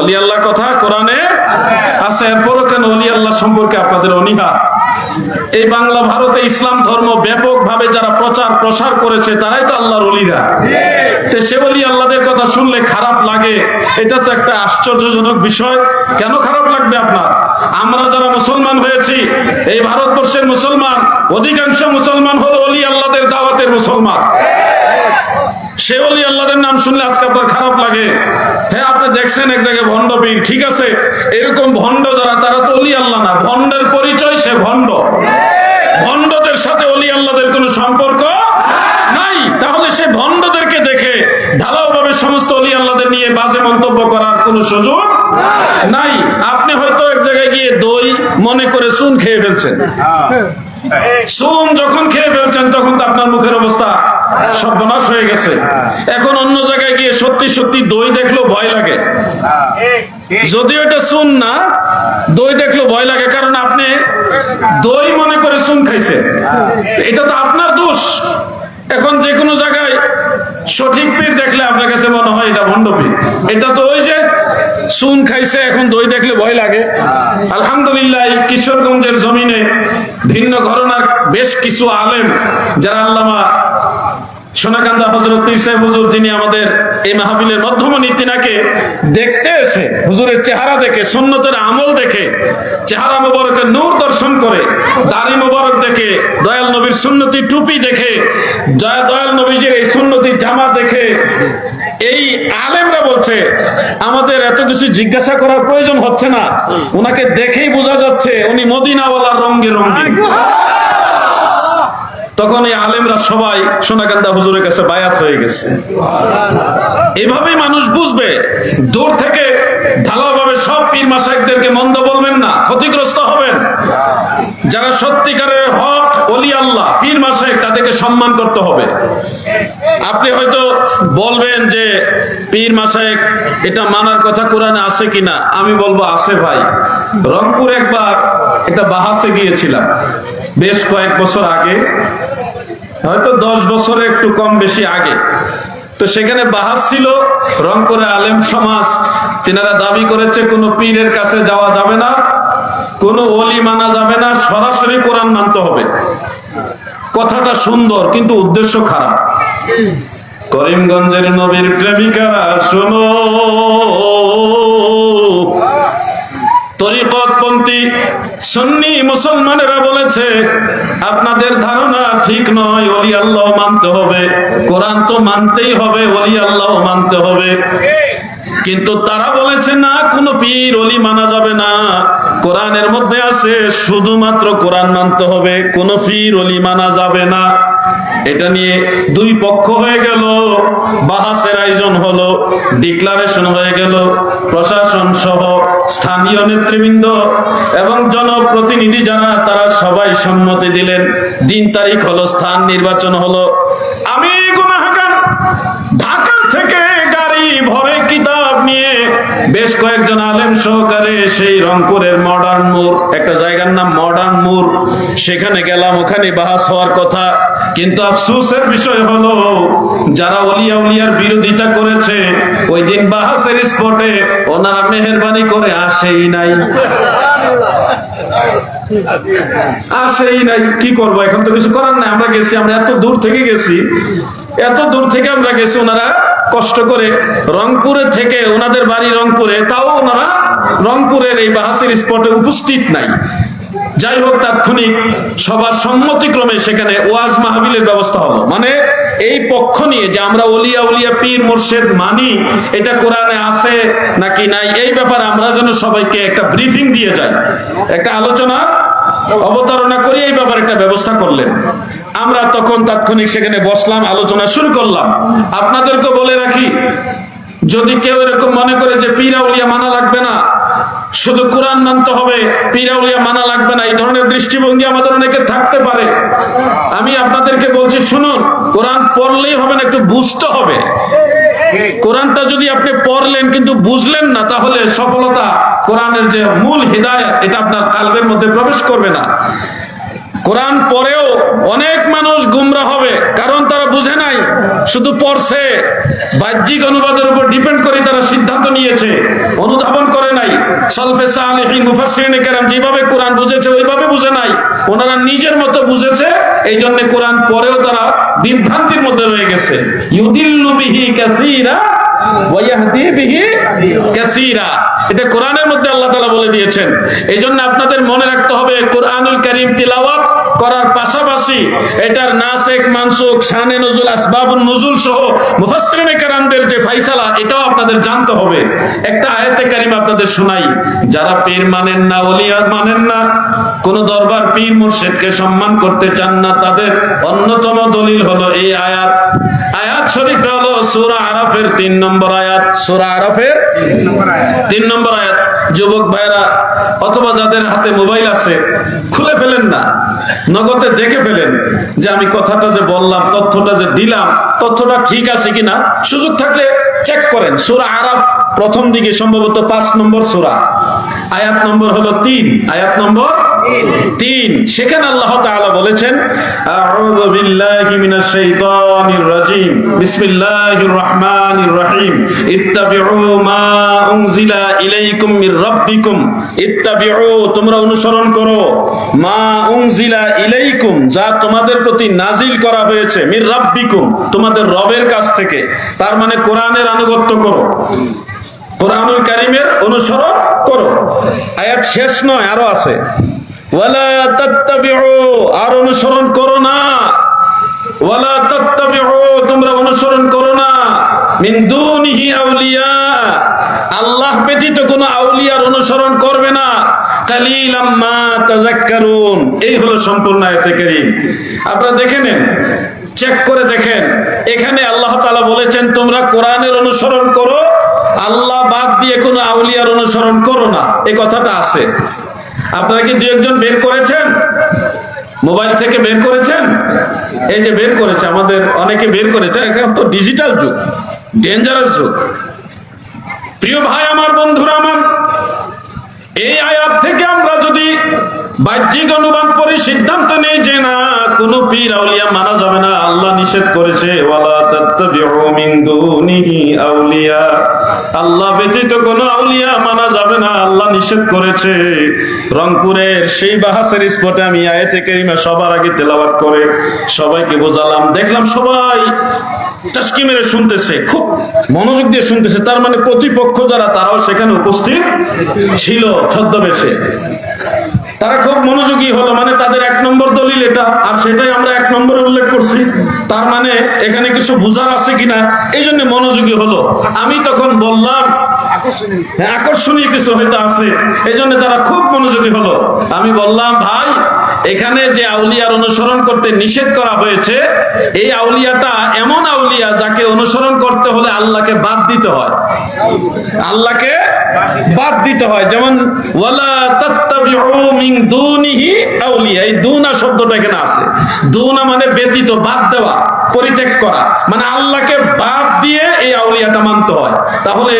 অলি আল্লাহ কথা কোরআনে আছে। এরপরও কেন অলি আল্লাহ সম্পর্কে আপনাদের অনীহা? এই বাংলা ভারতে ইসলাম ধর্ম ব্যাপকভাবে যারা প্রচার প্রসার করেছে, তারাই তো আল্লাহর অলিরা। তো সে অলি আল্লাহদের কথা শুনলে খারাপ লাগে, এটা তো একটা আশ্চর্যজনক বিষয়। কেন খারাপ লাগবে আপনার? আমরা যারা মুসলমান হয়েছি, এই ভারতবর্ষের মুসলমান, অধিকাংশ মুসলমান হলো অলি আল্লাহদের দাওয়াতের মুসলমান। সে অলি আল্লাহদের নাম শুনলে আজকে আপনার খারাপ লাগে। হ্যাঁ আপনি দেখছেন এক জায়গায় ভণ্ড পীর ঠিক আছে? এরকম ভণ্ড যারা তারা তো অলি আল্লাহ না। ভণ্ডের পরিচয় সে ভণ্ড। ভণ্ডদের সাথে অলি আল্লাহদের কোনো সম্পর্ক নাই। তাহলে সে ভণ্ডদেরকে দেখে ঢালাওভাবে সমস্ত অলি আল্লাহদের নিয়ে বাজে মন্তব্য করার কোনো সুযোগ নাই। আপনি হয়তো এক জায়গায় গিয়ে দই মনে করে চুন খেয়ে ফেলছেন। চুন যখন খেয়ে ফেলছেন তখন তো আপনার মুখের অবস্থা সর্বনাশ হয়ে গেছে। এখন অন্য জায়গায় গিয়ে সত্যি সত্যি দই দেখলেও ভয় লাগে। যদিও এটা চুন না, দই দেখলেও ভয় লাগে, কারণ আপনি দই মনে করে চুন খাইছেন। এটা তো আপনার দোষ। এখন যে কোনো জায়গায় সঠিক পীর দেখলে আপনার কাছে মনে হয় এটা ভণ্ড পীর। এটা তো ওই যে চুন খাইছে, এখন দই দেখলে ভয় লাগে। আলহামদুলিল্লাহ কিশোরগঞ্জের জমিনে ভিন্ন ঘরনার বেশ কিছু আলেম, যারা আল্লামা সোনাকান্দা হজরত পীর হুজুর, যিনি আমাদের এই মাহফিলের মধ্যমণি তিনাকে দেখতে এসে হুজুরের চেহারা দেখে, সুন্নতের আমল দেখে, চেহারা মোবারকের নূর দর্শন করে, দাড়ি মোবারক দেখে, দয়াল নবীর সুন্নতি টুপি দেখে, দয়া- দয়াল নবীজির এই সুন্নতি জামা দেখে, এই আলেমরা বলছে, আমাদের এত কিছু জিজ্ঞাসা করার প্রয়োজন হচ্ছে না। ওনাকে দেখেই বোঝা যাচ্ছে উনি মদিনাওয়ালার রঙ্গে রঙ্গে তখন এই আলেমরা সবাই সোনাকান্দা হুজুরের কাছে বায়াত হয়ে গেছে। এভাবেই মানুষ বুঝবে, দূর থেকে ঢালাওভাবে সব পীর মাসাইকদেরকে মন্দ বলবেন না, ক্ষতিগ্রস্ত হবেন। যারা সত্যিকারের হক অলি আল্লাহ, পীর মাসাইক তাদেরকে সম্মান করতে হবে। আপনি হয়তো বলবেন যে, পীর মাসাইক এটা মানার কথা কোরআনে আছে কিনা? আমি বলব, আছে ভাই। রংপুর একবার একটা বাহাসে গিয়েছিলাম। বেশ কয়েক বছর আগে। হয়তো দশ বছরে একটু কম বেশি আগে। তো সেখানে বাহাস ছিল। রংপুরে আলেম সমাজ, তিনারা দাবি করেছে, কোনো পীরের কাছে যাওয়া যাবে না, কোনো অলি মানা যাবে না, সরাসরি কোরআন মানতে হবে। কথাটা সুন্দর, কিন্তু উদ্দেশ্য খারাপ। করিমগঞ্জের নবীর প্রেমিকারা, শোনো। তরিকতপন্থী সুন্নি মুসলমানেরা বলেছে, আপনাদের ধারণা ঠিক নয়, ওলি আল্লাহ মানতে হবে। কোরআন তো মানতেই হবে, ওলি আল্লাহ মানতে হবে। কিন্তু তারা বলেছে, না, কোনো পীর অলি মানা যাবে না। কোরআনের মধ্যে আছে, শুধুমাত্র কোরআন মানতে হবে, কোনো পীর অলি মানা যাবে না। এটা নিয়ে দুই পক্ষ হয়ে গেল, বাহাসের আয়োজন হলো ডিক্লারেশন হয়ে গেল, প্রশাসন সহ স্থানীয় নেতৃবৃন্দ এবং জনপ্রতিনিধি যারা, তারা সবাই সম্মতি দিলেন। দিন তারিখ হলো, স্থান নির্বাচন হলো। বেশ কয়েকজন আলেম সহকারে সেই রংপুরের মডার্ন মোড় একটা জায়গার নাম মডার্ন মোড় সেখানে গেলাম, ওখানে বাহাস হওয়ার কথা। কিন্তু আফসোসের বিষয় হলো, যারা অলিয়া উলিয়ার বিরোধিতা করেছে, ওই দিন বাহাসের স্পটে ওনারা মেহরবানি করে, আসেই নাই। আসেই নাই, কি করব? এখন তো কিছু করার নাই, আমরা গেছি, আমরা এত দূর থেকে গেছি, এত দূর থেকে আমরা গেছি, ওনারা কষ্ট করে রংপুরে থেকে ওনাদের বাড়ি রংপুরে, তাও ওনারা রংপুরের এই বাহাসের স্পটে উপস্থিত নাই। যাই হোক, তাৎক্ষণিক সবার সম্মতিক্রমে সেখানে ওয়াজ মাহবিলের ব্যবস্থা হলো। মানে এই পক্ষ নিয়ে যে আমরা অলিয়া উলিয়া পীর মোর্শেদ মানি, এটা কোরআনে আছে নাকি নাই, এই ব্যাপারে আমরা যেন সবাইকে একটা ব্রিফিং দিয়ে যাই। একটা আলোচনা, অবতারণা করি এই ব্যাপারে একটা ব্যবস্থা করলেন। আমরা তখন তাৎক্ষণিক সেখানে বসলাম, আলোচনা শুরু করলাম। আপনাদেরকে বলে রাখি, যদি কেউ এরকম মনে করে যে পীরাউলিয়া মানা লাগবে না, শুধু কোরআন মানতে হবে পীরাউলিয়া মানা লাগবে না, এই ধরনের দৃষ্টিভঙ্গি আমাদের অনেকে থাকতে পারে। আমি আপনাদেরকে বলছি, শুনুন, কোরআন পড়লেই হবে না, একটু বুঝতে হবে। কোরআনটা যদি আপনি পড়লেন কিন্তু বুঝলেন না, তাহলে সফলতা কোরআনের যে মূল হৃদায়ত, এটা আপনার কালবের মধ্যে প্রবেশ করবে না। কোরআন পরেও অনেক মানুষ গুমরা হবে, কারণ তারা বুঝে নাই, শুধু পড়ছে। বাহ্যিক অনুবাদের উপর ডিপেন্ড করে তারা সিদ্ধান্ত নিয়েছে, অনুধাবন করে নাই। সলফে সালেহিন যেভাবে কোরআন বুঝেছে, ওইভাবে বুঝে নাই। ওনারা নিজের মতো বুঝেছে এই জন্য কোরআন পরেও তারা বিভ্রান্তির মধ্যে রয়ে গেছে। ইউদিল্লু বিহি এটা কোরআনের মধ্যে আল্লাহ তাআলা বলে দিয়েছেন। এই জন্য আপনাদের মনে রাখতে হবে, কোরআনুল কারীম তিলাওয়াত করার পাশাপাশি এটার নাসেক মানসুক শানে নজুল নজুল সহ মুফাসসিরিনে কেরামদের যে ফাইসালা, এটাও আপনাদের জানতে হবে। একটা আয়াতে কারিম আপনাদের শোনাই। যারা পীর মানেন না, ওলিয়া মানেন না, কোন দরবার পীর মুর্শিদকে সম্মান করতে চান না, তাদের অন্যতম দলিল হলো এই আয়াত। আয়াত শরীফটা হলো সূরা আরাফের তিন নম্বর আয়াত, সুরা আরফের তিন নম্বর আয়াত। যুবক ভাইরা অথবা যাদের হাতে মোবাইল আছে, খুলে ফেলেন না। নগদে দেখে ফেলেন যে আমি কথাটা যে বললাম, তথ্যটা যে দিলাম, তথ্যটা ঠিক আছে কিনা। সুযোগ থাকলে চেক করেন। সুরা আরফ প্রথম দিকে, সম্ভবত পাঁচ নম্বর সূরা। আয়াত নম্বর হলো তিন। আয়াত নম্বর তিন। সেখানে আল্লাহ তাআলা বলেছেন আউযু বিল্লাহি মিনাশ শাইতানির রাজিম। বিসমিল্লাহির রহমানির রহিম। ইত্তাবিউ মা উনজিলা ইলাইকুম মির রাব্বিকুম। ইত্তাবিউ তোমরা অনুসরণ করো। মা উনজিলা ইলাইকুম যা তোমাদের প্রতি নাজিল করা হয়েছে মির রাব্বিকুম তোমাদের রবের কাছ থেকে। তার মানে কোরআনের আনুগত্য করো। কোরআনুল কারিমের অনুসরণ করো। আয়াত শেষ নয়, আরও আছে। ওয়ালা আর অনুসরণ করো না। ওয়ালা তোমরা অনুসরণ করো না। আউলিয়া, আল্লাহ কোনো আউলিয়ার অনুসরণ করবে না। কালিলাম এই হলো সম্পূর্ণ আপনারা দেখে নেন, চেক করে দেখেন। এখানে আল্লাহ বলেছেন, তোমরা কোরআনের অনুসরণ করো আল্লাহ বাদ দিয়ে কোনো আউলিয়ার অনুসরণ করো না। এ কথাটা আছে। আপনারা কি দু একজন বের করেছেন? মোবাইল থেকে বের করেছেন? এই যে বের করেছে, আমাদের অনেকে বের করেছে। এখন তো ডিজিটাল যুগ, ডেঞ্জারাস যুগ। প্রিয় ভাই, আমার বন্ধুরা, আমার এই আয়াত থেকে আমরা যদি বাহ্যিক অনুমান করে সিদ্ধান্ত নেই যে না, কোন পীর, আউলিয়া মানা যাবে না। আল্লাহ নিষেধ করেছে, ওয়ালা তাত্তাবিউ মিন দুনিহি আউলিয়া। আল্লাহ ব্যতীত কোন আউলিয়া মানা যাবে না, আল্লাহ নিষেধ করেছে। রংপুরের সেই বাহাসের স্পটে আমি আয়াতে কারিমা সবার আগে তেলাওয়াত করে সবাইকে বোঝালাম। দেখলাম সবাই টাস্কি মেরে শুনতেছে, খুব মনোযোগ দিয়ে শুনতেছে। তার মানে প্রতিপক্ষ যারা, তারাও সেখানে উপস্থিত ছিল ছদ্মবেশে। তারা খুব মনোযোগী হলো মানে তাদের এক নম্বর দলিল এটা আর সেটাই আমরা এক নম্বরে উল্লেখ করছি। তার মানে এখানে কিছু বুঝার আছে কিনা? এই জন্য মনোযোগী হলো। আমি তখন বললাম হ্যাঁ, আকর্ষণীয় কিছু হয়তো আছে এই জন্য তারা খুব মনোযোগী হলো। আমি বললাম ভাই এখানে যে আউলিয়ার অনুসরণ করতে নিষেধ করা হয়েছে এই আউলিয়াটা এমন আউলিয়া যাকে অনুসরণ করতে হলে আল্লাহকে বাদ দিতে হয়। আল্লাহকে বাদ দিতে হয়। যেমন, ওয়ালা মিন দুনিহি আউলিয়া। এই দুনা শব্দটা এখানে আছে। দুনা মানে ব্যতীত, বাদ দেওয়া, পরিত্যাগ করা। মানে আল্লাহকে বাদ দিয়ে এই আউলিয়াটা মানতে হয়। তাহলে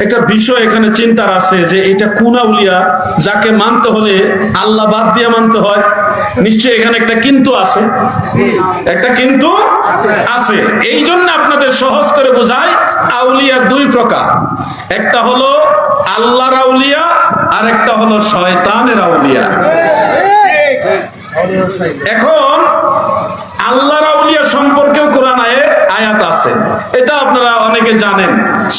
একটা বিষয় এখানে চিন্তার আছে যে এটা কোন আউলিয়া? যাকে মানতে হলে আল্লাহ বাদ দিয়ে মানতে হয়। নিশ্চয়ই এখানে একটা কিন্তু আছে। একটা কিন্তু আছে। এই জন্য আপনাদের সহজ করে বোঝায় আউলিয়া দুই প্রকার। একটা হলো আল্লাহর আউলিয়া আর একটা হলো শয়তানের আউলিয়া। এখন আল্লাহর আউলিয়া সম্পর্কেও কোরআনে আয়াত আছে। এটা আপনারা অনেকে জানেন।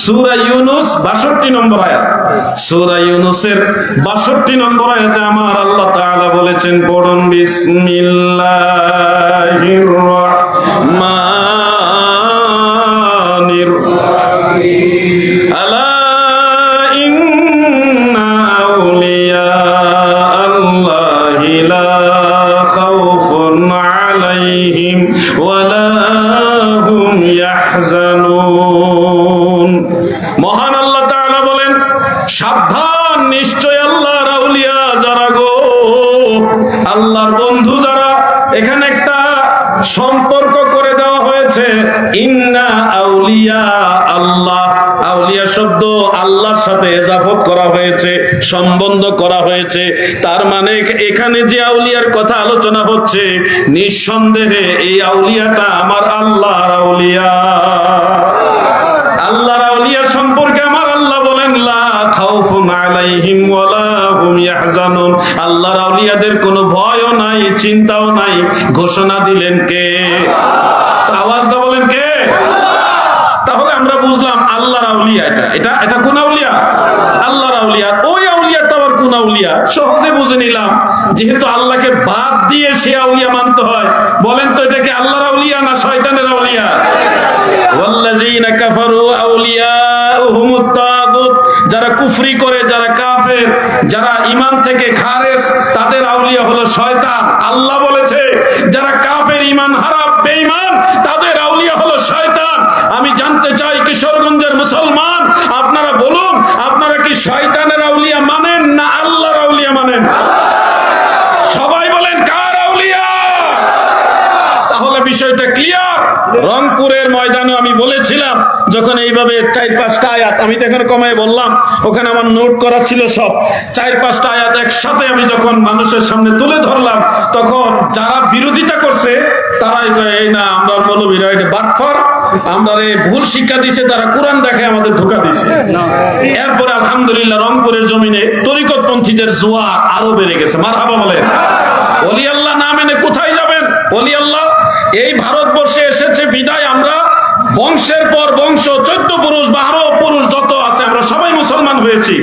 সূরা ইউনুস 62 নম্বর আয়াত। সূরা ইউনুসের 62 নম্বর আয়াতে আমার আল্লাহ তাআলা বলেছেন, পড়ুন বিসমিল্লাহির রহমানির আলা সম্পর্ক করে দেওয়া হয়েছে। ইন্না আউলিয়া আল্লাহ। আউলিয়া শব্দ আল্লাহর সাথে এজাফত করা হয়েছে, সম্বন্ধ করা হয়েছে। তার মানে এখানে যে আউলিয়ার কথা আলোচনা হচ্ছে, নিঃসন্দেহে এই আউলিয়াটা আমার আল্লাহর আউলিয়া। আল্লাহর আউলিয়া সম্পর্কে আমার আল্লাহ বলেন, লা খাউফুন আলাইহিম ওয়ালা হুম ইয়াহজানুন। আল্লাহর আউলিয়াদের কোনো ভয়ও নাই, চিন্তাও নাই, ঘোষণা দিলেন কে? আওয়াজটা বলেন কে? তাহলে আমরা বুঝলাম আল্লাহর আউলিয়া এটা। এটা এটা কোন আউলিয়া আল্লাহর আউলিয়া ওই আউলিয়া তো আবার কোন আউলিয়া, সহজে বুঝে নিলাম, যেহেতু আল্লাহকে বাদ দিয়ে সে আউলিয়া মানতে হয়। বলেন তো, এটা কি আল্লাহর আউলিয়া না শয়তানের আউলিয়া? ওয়াল্লাযীনা কাফারু আউলিয়াউহুমুত তাগুত, যারা কুফরি করে, যারা কাফের, যারা ঈমান থেকে খারেজ, তাদের আউলিয়া হলো শয়তান। আল্লাহ বলেছে, যারা কাফের ঈমান হারা বেঈমান, তাদের আউলিয়া হলো শয়তান। আমি জানতে চাই, কিশোরগঞ্জের মুসলমান, আপনারা বলুন, আপনারা কি শয়তানের আউলিয়া মানেন না আল্লাহর আউলিয়া মানেন সবাই বলেন কার আউলিয়া তাহলে বিষয়টা ক্লিয়ার রংপুরের ময়দানে আমি বলেছিলাম, যখন এইভাবে চার পাঁচটা আয়াত, আমি তো এখন কমায় বললাম, ওখানে আমার নোট করা ছিল সব। চার পাঁচটা আয়াত একসাথে আমি যখন মানুষের সামনে তুলে ধরলাম, তখন যারা বিরোধিতা করছে, তারাই এই না, আমরা মৌলবীরা, এটা বাটফার। আমরা রে ভুল শিক্ষা দিছে, তারা কোরআন দেখে আমাদের ধোকা দিছে। এরপরে আলহামদুলিল্লাহ রংপুরের জমিনে তরিকতপন্থীদের জোয়ার আরও বেড়ে গেছে। মার হাবা বলেন। অলি আল্লাহ না মেনে কোথায় যাবেন? অলি আল্লাহ এই ভারতবর্ষে এসেছে বিদায় আমরা। বংশের পর বংশ চোদ্দ পুরুষ, বারো পুরুষ যত আছে, আমরা সবাই মুসলমান হয়েছি।